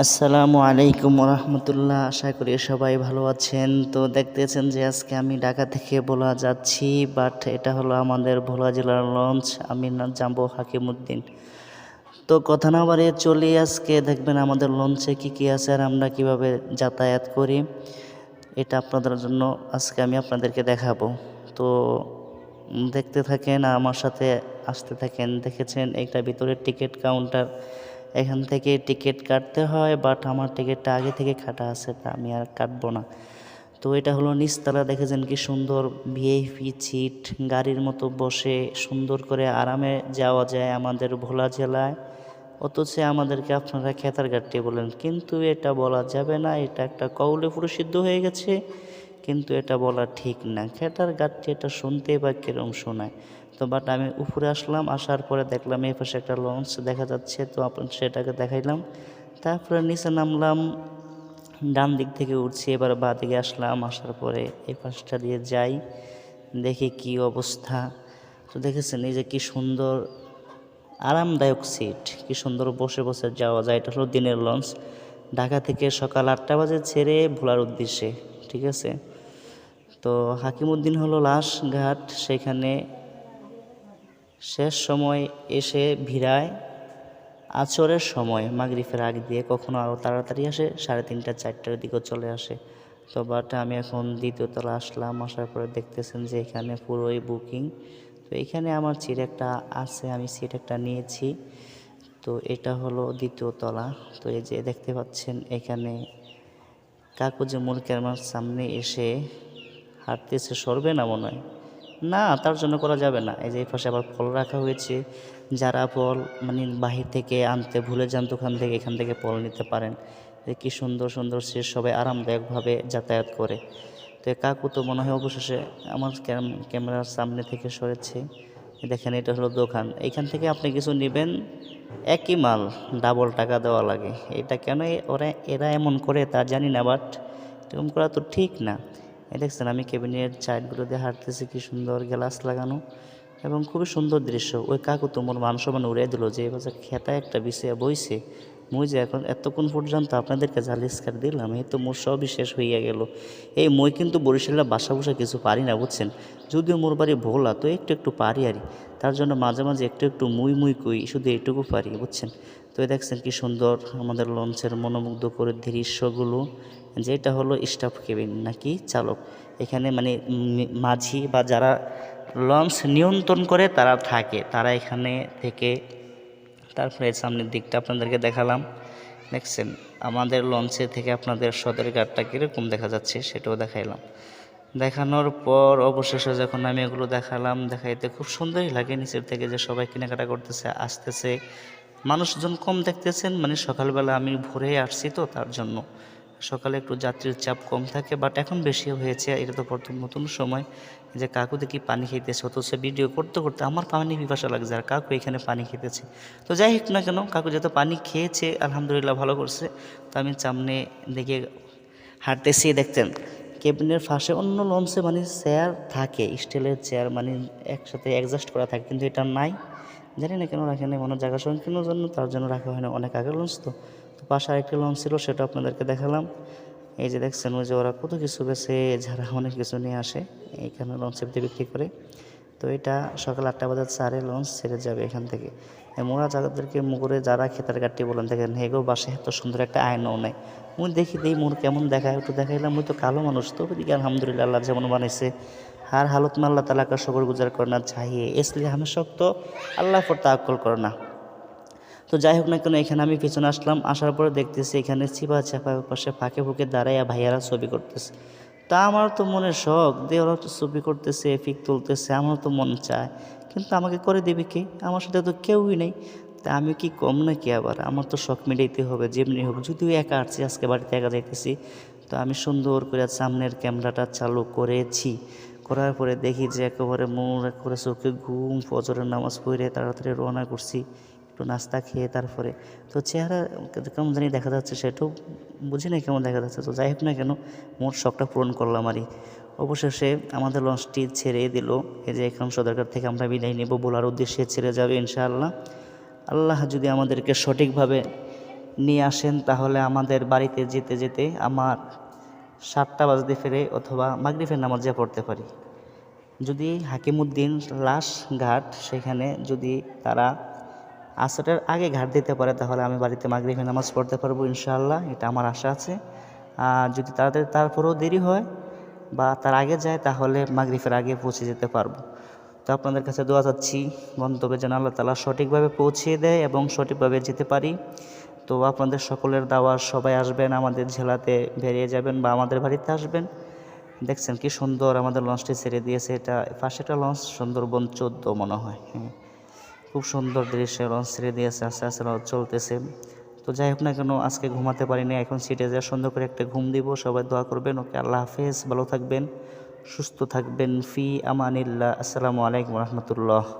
আসসালামু আলাইকুম রহমতুল্লাহ আশা করি সবাই ভালো আছেন। তো দেখতেছেন যে আজকে আমি ঢাকা থেকে বলা যাচ্ছি বাট এটা হলো আমাদের ভোলা জেলার লঞ্চ। আমি না যাব হাকিমুদ্দিন তো কথা না বাড়িয়ে চলি আজকে। দেখবেন আমাদের লঞ্চে কি কি আছে আর আমরা কীভাবে যাতায়াত করি, এটা আপনাদের জন্য আজকে আমি আপনাদেরকে দেখাবো। তো দেখতে থাকেন, আমার সাথে আসতে থাকেন। দেখেছেন একটা ভিতরে টিকিট কাউন্টার। এখান থেকে টিকিট কাটতে হয় বাট আমার টিকিটটা আগে থেকে কাটা আছে, তা আমি আর কাটবো না। তো এটা হলো নিচতলা দেখেছেন কি সুন্দর ভিআইপি সিট গাড়ির মতো বসে সুন্দর করে আরামে যাওয়া যায় আমাদের ভোলা জেলায়। অথচ আমাদেরকে আপনারা খেতার ঘাটটি বলেন, কিন্তু এটা বলা যাবে না, এটা একটা কৌলে প্রসিদ্ধ হয়ে গেছে, কিন্তু এটা বলা ঠিক না। খেতার ঘাটটি এটা শুনতেই বা কিরম শোনায়। তো বাট আমি উপরে আসলাম, আসার পরে দেখলাম এই পাশে একটা লঞ্চ দেখা যাচ্ছে, তো সেটাকে দেখাইলাম। তারপরে নিচে নামলাম, ডান দিক থেকে উঠছি, এবার বা দিকে আসলাম, আসার পরে এই পাশটা দিয়ে যাই, দেখি কি অবস্থা। তো দেখেছেন, এই যে কী সুন্দর, আরামদায়ক সিট কি সুন্দর বসে বসে যাওয়া যায়, এটা হলো দিনের লঞ্চ ঢাকা থেকে সকাল আটটা বাজে ছেড়ে ভোলার উদ্দেশ্যে, ঠিক আছে? তো হাকিমুদ্দিন হলো লাশ ঘাট, সেখানে শেষ সময় এসে ভিড়ায়। আচরের সময় মাগরিফের আগ দিয়ে কখনো আরও তাড়াতাড়ি আসে, সাড়ে তিনটা, চারটার দিকেও চলে আসে। তো বাট আমি এখন দ্বিতীয়তলা আসলাম, আসার পরে দেখতেছেন যে এখানে পুরোই বুকিং। তো এখানে আমার সিট একটা আছে, আমি সিট একটা নিয়েছি। তো এটা হলো দ্বিতীয় তলা। তো এই যে দেখতে পাচ্ছেন এখানে কাকু যে মুরগি আমার সামনে এসে হাঁটতেছে, সরবে না মনে হয়। না, তার জন্য করা যাবে না। এই যে, এই পাশে আবার ফল রাখা হয়েছে। যারা ফল মানে বাহির থেকে আনতে ভুলে যান ওখান থেকে, এখান থেকে ফল নিতে পারেন। কি সুন্দর সুন্দর সে সবাই আরামদায়কভাবে যাতায়াত করে। তো কাকু তো মনে হয় অবশেষে আমার ক্যামেরার সামনে থেকে সরেছে। দেখেন, এটা হলো দোকান। এখান থেকে আপনি কিছু নেবেন, একই মাল ডাবল টাকা দেওয়া লাগে। এটা কেন ওরা, এরা এমন করে তা জানি না বাট এরকম করা তো ঠিক না। দেখছেন আমি কেবিনের চাইডগুলো দিয়ে হাঁটতেছি, কি সুন্দর গ্লাস লাগানো এবং খুবই সুন্দর দৃশ্য। ওই কাকু তোমার মানুষ মানে উড়িয়ে দিল যে এবার খেতায় খেতা একটা বিষয়ে বইছে। মুই যে এখন এতক্ষণ পর্যন্ত আপনাদেরকে জালিস্কার দিলাম, এই তো মোর সবই শেষ হইয়া গেল। এই মই কিন্তু বরিশালের বাসা বসা কিছু পারি না, বুঝছেন? যদিও মোর বাড়ি ভোলা, তো একটু একটু পারি আরই তার জন্য মাঝে মাঝে একটু একটু মুই মুই কই, শুধু এইটুকু পারি, বুঝছেন? তো দেখছেন কি সুন্দর আমাদের লঞ্চের মনোমুগ্ধ করে দৃশ্যগুলো। যেটা হলো স্টাফ কেবিন নাকি চালক। এখানে মানে মাঝি বা যারা লঞ্চ নিয়ন্ত্রণ করে তারা থাকে, তারা এখানে থেকে তারপরে সামনের দিকটা আপনাদেরকে দেখালাম। দেখছেন, আমাদের লঞ্চে থেকে আপনাদের সদর সদরঘাটটা কীরকম দেখা যাচ্ছে সেটাও দেখাইলাম। দেখানোর পর অবশেষে যখন আমি এগুলো দেখালাম, দেখাইতে খুব সুন্দরই লাগে নিচের থেকে যে সবাই কেনাকাটা করতেছে, আসতেছে। মানুষজন কম দেখতেছেন মানে সকালবেলা আমি ভোরে আসছি তো তার জন্য। সকালে একটু যাত্রীর চাপ কম থাকে বাট এখন বেশি হয়েছে। এটা তো প্রথম নতুন সময় যে কাকু দেখি পানি খেতেছে অথচ ভিডিও করতে করতে আমার পানি পিপাসা লাগছে আর কাকু এখানে পানি খেতেছে তো যাই হোক না কেন, কাকু যত পানি খেয়েছে, আলহামদুলিল্লাহ ভালো করছে। তো আমি সামনে দেখে হাঁটতেছি দেখতেন কেবিনের পাশে অন্য লঞ্চে মানে চেয়ার থাকে স্টিলের চেয়ার মানে একসাথে অ্যাডজাস্ট করা থাকে, কিন্তু এটা নাই। জানি না কেন রাখে নাই, মনে জায়গা সংকীর্ণর জন্য, তার জন্য রাখা হয় না, অনেক আগের লঞ্চ তো। তো পাশে আরেকটি লঞ্চ ছিল, সেটা আপনাদেরকে দেখালাম। এই যে দেখছেন, ওই যে ওরা কত কিছু বেছে যারা অনেক কিছু নিয়ে আসে, এইখানে লঞ্চে বিক্রি করে। তো এটা সকাল আটটা বাজার চারে লঞ্চ ছেড়ে যাবে এখান থেকে। মোরা যাদেরকে মুগুরে, যারা খেতার গাড়ি বলেন, দেখেন হেগো বাসে এত সুন্দর একটা আয়নাও নেই। মুই দেখি দিই, মোর কেমন দেখায়, একটু দেখাইলাম, মুই তো কালো মানুষ তো ওদিকে আলহামদুলিল্লাহ, আল্লাহ যেমন বানাইছে। হার হালত में अल्लाह ताला का शुक्रगुजार करना चाहिए इसलिए हमें शक्त तो আল্লাহ পর তাক্কল করে না তো যাই হোক না কেন এখানে আমি পেছনে আসলাম আসার পরে দেখতেছি এখানে চিপা চাপা পাশে ফাঁকে ফুঁকে দাঁড়াইয়া ভাইয়ারা ছবি করতেছে তা আমার তো মনে শখ যে ওরা তো ছবি করতেছে ফিক তুলতেছে আমার তো মন চায় কিন্তু আমাকে করে দেবে কে আমার সাথে তো কেউই নেই তা আমি কি কম নাকি আবার আমার তো শখ মিটাইতে হবে যেমনি হোক যদিও একা আসছি আজকে বাড়িতে একা যাইতেছি তো আমি সুন্দর করে সামনের ক্যামেরাটা চালু করেছি করার পরে দেখি যে একেবারে মন করে চোখে ঘুম, ফজরের নামাজ পড়ে তাড়াতাড়ি রওনা করছি, একটু নাস্তা খেয়ে তারপরে। তো চেহারা কেমন জানি দেখা যাচ্ছে, সেটাও বুঝি না কেমন দেখা যাচ্ছে। তো যাই হোক না কেন, মোট শখটা পূরণ করলাম আরই অবশেষে আমাদের লঞ্চটি ছেড়ে দিল। এই যে এখন সদরঘাট থেকে আমরা বিদায় নেব বলার উদ্দেশ্যে ছেড়ে যাবে ইনশাআল্লাহ। আল্লাহ যদি আমাদেরকে সঠিকভাবে নিয়ে আসেন, তাহলে আমাদের বাড়িতে যেতে যেতে আমার সাতটা বাজতে ফেরে অথবা মাগরিফের নামাজ নামাজে পড়তে পারি। যদি হাকিমুদ্দিন লাশ ঘাট, সেখানে যদি তারা আসরের আগে ঘাট দিতে পারে, তাহলে আমি বাড়িতে মাগরিফের নামাজ পড়তে পারব ইনশাআল্লাহ, এটা আমার আশা আছে। আর যদি তাদের, তারপরেও দেরি হয় বা তার আগে যায়, তাহলে মাগরিফের আগে পৌঁছে যেতে পারব। তো আপনাদের কাছে দোয়া চাচ্ছি, গন্তব্যে যেন আল্লাহ তালা সঠিকভাবে পৌঁছিয়ে দেয় এবং সঠিকভাবে যেতে পারি। তো আপনাদের সকলের দাওয়ার সবাই আসবেন, আমাদের জেলাতে বেরিয়ে যাবেন বা আমাদের বাড়িতে আসবেন। দেখছেন কি সুন্দর আমাদের লঞ্চটি ছেড়ে দিয়েছে। এটা পাশেটা লঞ্চ সুন্দরবন চোদ্দ মনে হয়। হ্যাঁ খুব সুন্দর দৃশ্যে, লঞ্চ ছেড়ে দিয়েছে, আস্তে আস্তে লঞ্চ চলতেছে। তো যাই হোক না কেন, আজকে ঘুমাতে পারিনি, এখন সিটে যা সুন্দর করে একটা ঘুম দিব। সবাই দোয়া করবেন, ওকে আল্লাহ হাফেজ, ভালো থাকবেন, সুস্থ থাকবেন। ফি আমানিল্লাহ, আসসালামু আলাইকুম রহমতুল্লাহ।